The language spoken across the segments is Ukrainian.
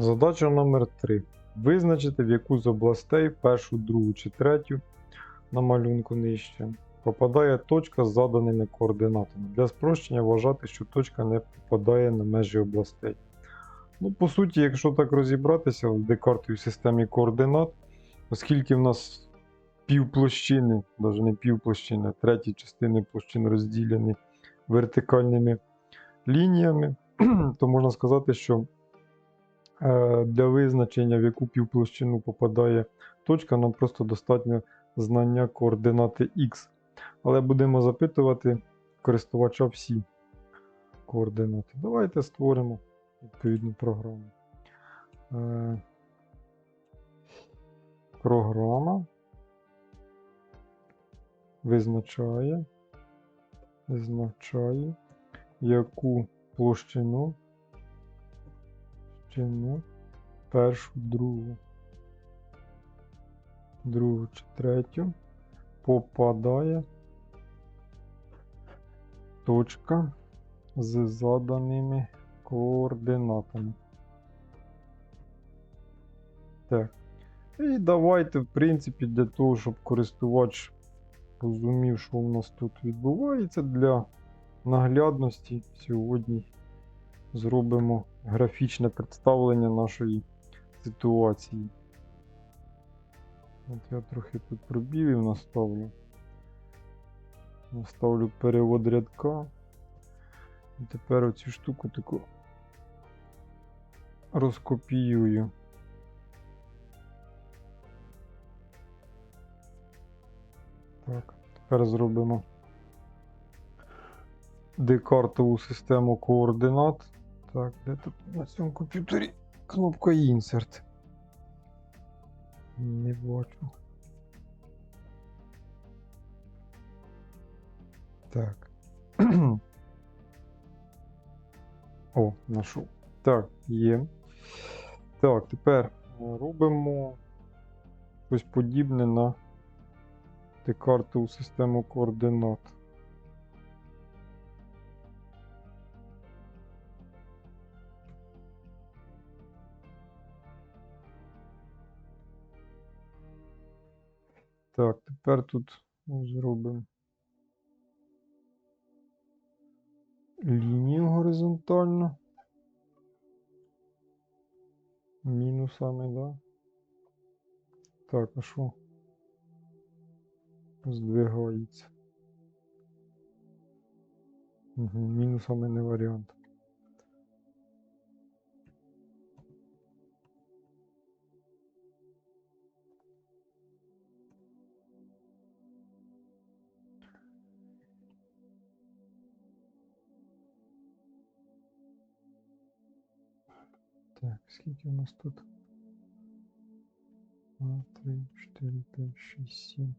Задача номер 3. Визначити, в яку з областей, першу, другу чи третю на малюнку нижче, попадає точка з заданими координатами. Для спрощення вважати, що точка не попадає на межі областей. Ну, по суті, якщо так розібратися в декартовій системі координат, оскільки в нас півплощини, навіть не півплощини, треті частини площин розділені вертикальними лініями, то можна сказати, що для визначення, в яку півплощину попадає точка, нам просто достатньо знання координати X. Але будемо запитувати користувача всі координати. Давайте створимо відповідну програму. Е, Програма визначає, визначає, яку площину, площину першу, другу, другу чи третю попадає точка з заданими координатами. Так. І давайте, в принципі, для того, щоб користувач розумів, що у нас тут відбувається, для наглядності сьогодні зробимо графічне представлення нашої ситуації. От я трохи тут пробілів наставлю. Наставлю перевод рядка. І тепер оцю штуку таку розкопіюю. Так, тепер зробимо декартову систему координат. Так, де тут на цьому комп'ютері кнопка Insert? Не бачу. Так. О, знайшов. Так, є. Так, тепер робимо щось подібне на декартову систему координат. Так, тепер тут зробимо лінію горизонтальну. Мінусами, да? Так, а що? Здвигається. Угу, мінусами не варіант. Скільки у нас тут? 2, 3, 4, 5, 6, 7.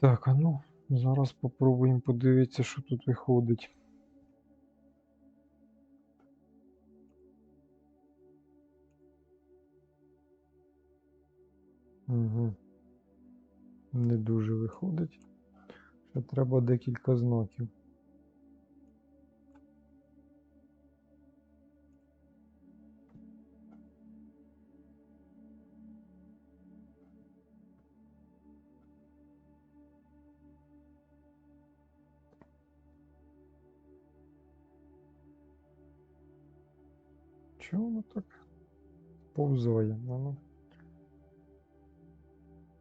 Так, а ну, зараз попробуємо подивитися, що тут виходить. Угу. Не дуже виходить. Ще треба декілька знаків. Чого воно так повзає? Воно.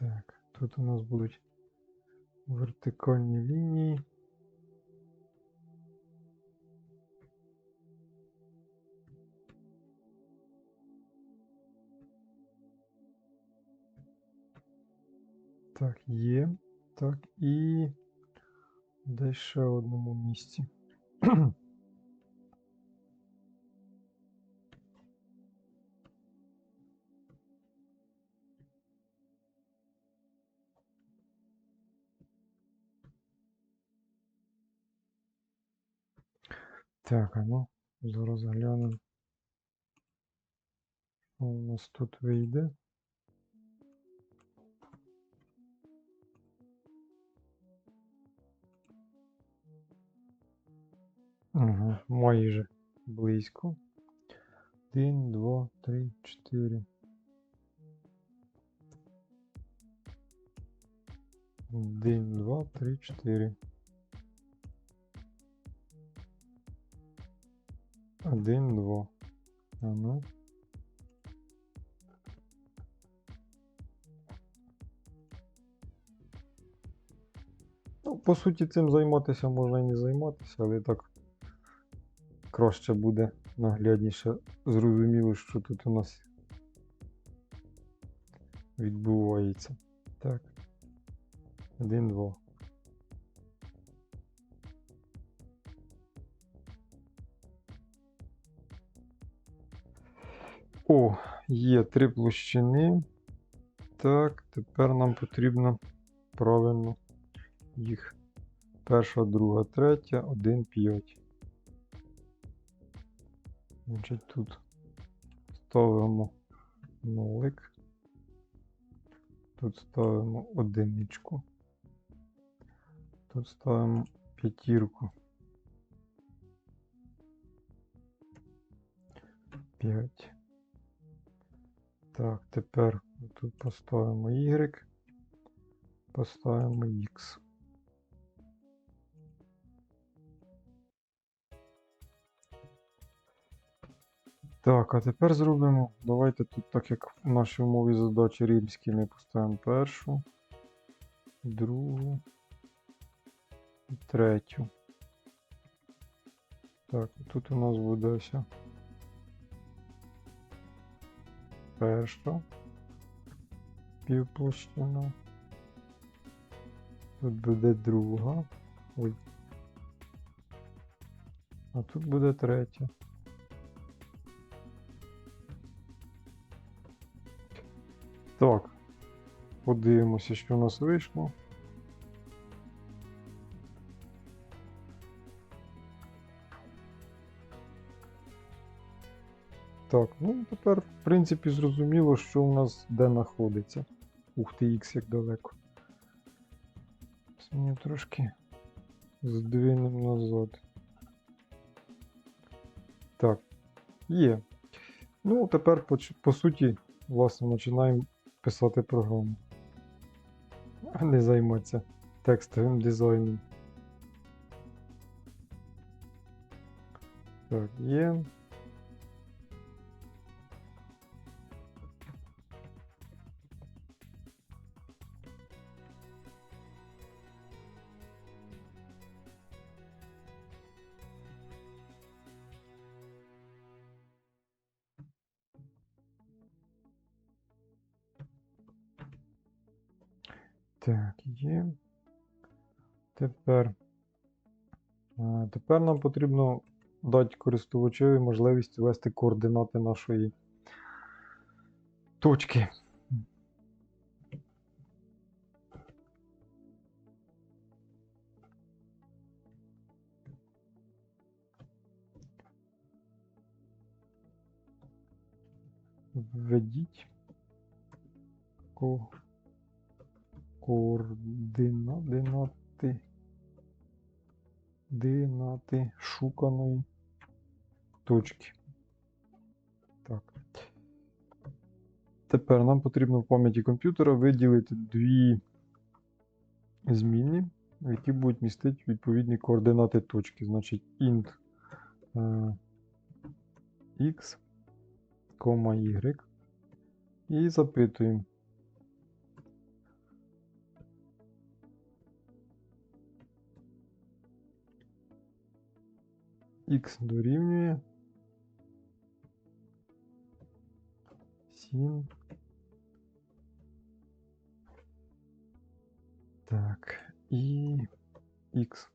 Так, тут у нас будуть вертикальні лінії. Так, є. Так, і десь ще в одному місці. Так, а ну, зараз глянемо. Що у нас тут вийде? Ага, майже близько. Один, два, три, чотири. Один, два, три, чотири. Один, два. А ну. Ну, по суті, цим займатися можна і не займатися, але так краще буде наглядніше зрозуміло, що тут у нас відбувається. Так. Один, два. Є три площини. Так, тепер нам потрібно правильно їх. Перша, друга, третя, один, п'ять. Значить, тут ставимо нолик. Тут ставимо одиничку. Тут ставимо п'ятірку. 5. Так, тепер тут поставимо Y, поставимо X. Так, а тепер зробимо. Давайте тут, так як в нашій умові задачі римські, ми поставимо першу, другу і третю. Так, тут у нас буде ось перша півплощина. Тут буде друга. Ой. А тут буде третя. Так, подивимося, що у нас вийшло. Так, ну тепер, в принципі, зрозуміло, що у нас де знаходиться. Ух ти, Х як далеко. Мені трошки здвинемо назад. Так, є. Ну, тепер, по, по суті, власне, починаємо писати програму. А не займатися текстовим дизайном. Так, є. Тепер. е, Тепер нам потрібно дати користувачеві можливість ввести координати нашої точки. Введіть ко координати динати шуканої точки. Так. Тепер нам потрібно в пам'яті комп'ютера виділити дві зміни, які будуть містити відповідні координати точки. Значить, int е, x, y. І запитуємо. Х дорівнює 7 Так, і X.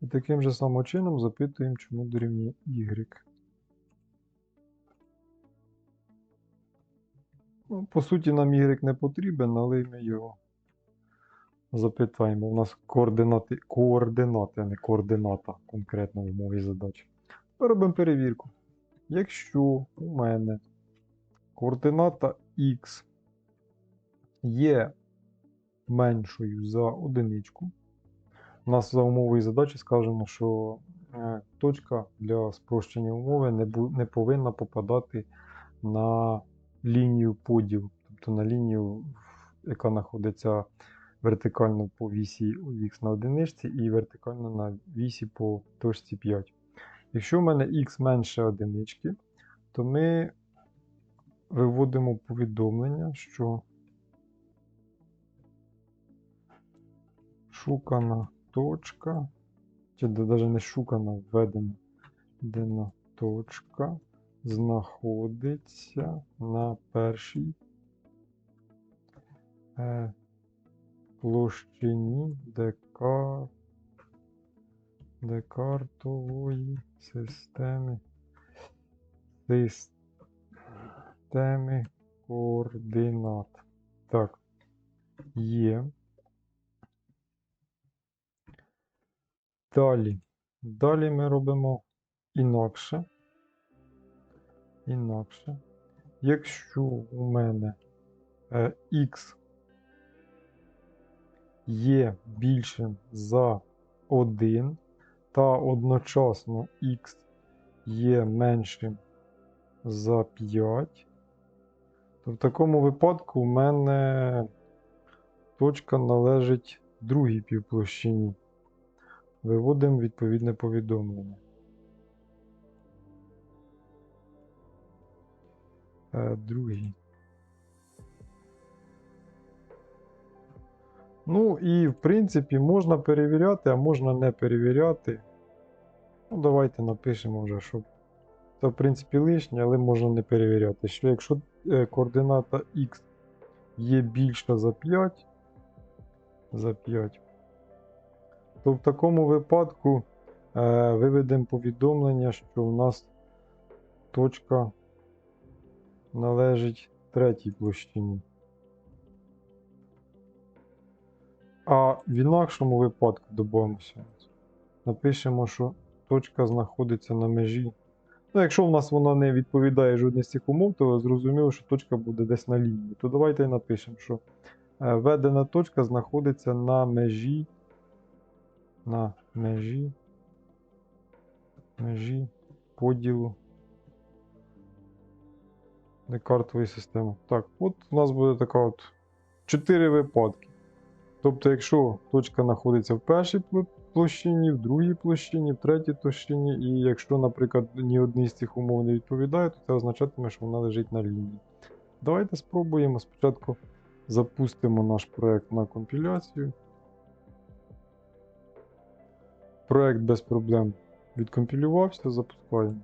І таким же самим чином запитуємо, чому дорівнює Y. Ну, по суті, нам Y не потрібен, але ми його запитаємо. У нас координати, координати, а не координата конкретно в мові задачі. Робимо перевірку. Якщо у мене координата X є меншою за одиничку, у нас за умовою задачі сказано, що е, точка для спрощення умови не, бу- не повинна попадати на лінію поділу, тобто на лінію, яка знаходиться вертикально по вісі х на одиничці і вертикально на вісі по точці 5. Якщо в мене х менше одинички, то ми виводимо повідомлення, що шукана точка, чи навіть не шукана, введена введена точка знаходиться на першій е, площині дека, декартової системи системи координат. Так, є. Далі. Далі ми робимо інакше. Інакше. Якщо у мене е, x є більшим за 1, та одночасно x є меншим за 5, то в такому випадку у мене точка належить другій півплощині. Виводимо відповідне повідомлення. Е, другий. Ну і в принципі можна перевіряти, а можна не перевіряти. Ну, давайте напишемо вже, щоб це в принципі лишнє, але можна не перевіряти. Що якщо е, координата x є більша за 5, за 5, то в такому випадку е, виведемо повідомлення, що у нас точка належить третій площині. А в інакшому випадку добавимося. Напишемо, що точка знаходиться на межі. Ну, якщо в нас вона не відповідає жодній з цих умов, то зрозуміло, що точка буде десь на лінії. То давайте напишемо, що е, введена точка знаходиться на межі. На межі. Межі поділу Декартової системи. Так, от у нас буде така от 4 випадки. Тобто, якщо точка знаходиться в першій площині, в другій площині, в третій площині, і якщо, наприклад, ні одній з цих умов не відповідає, то це означатиме, що вона лежить на лінії. Давайте спробуємо. Спочатку запустимо наш проект на компіляцію. Проект без проблем відкомпілювався, запускаємо.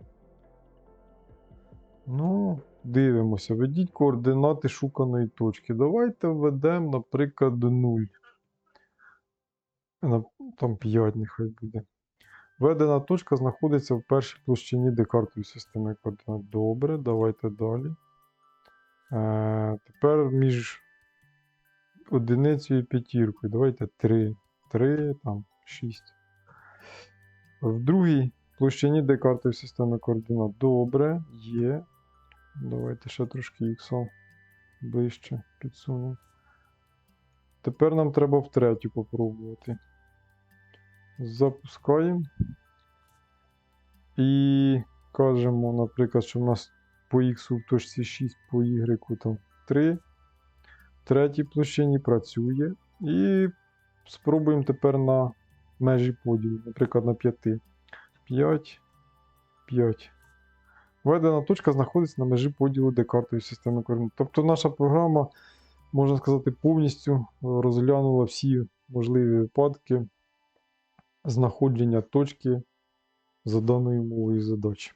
Ну, дивимося. Введіть координати шуканої точки. Давайте введемо, наприклад, 0. Там 5 нехай буде. Введена точка знаходиться в першій площині декартової системи координат. Добре, давайте далі. Е, тепер між одиницею і п'ятіркою. Давайте 3. 3, там 6. В другій площині декартової системи координат. Добре, є. Давайте ще трошки ікса ближче підсунемо. Тепер нам треба в третю попробувати. Запускаємо. І кажемо, наприклад, що в нас по X в точці 6, по Y там 3. В третій площині працює. І спробуємо тепер на межі поділу, наприклад, на 5. 5, 5. Введена точка знаходиться на межі поділу декартової системи координат. Тобто наша програма, можна сказати, повністю розглянула всі можливі випадки знаходження точки за даною мовою задачі.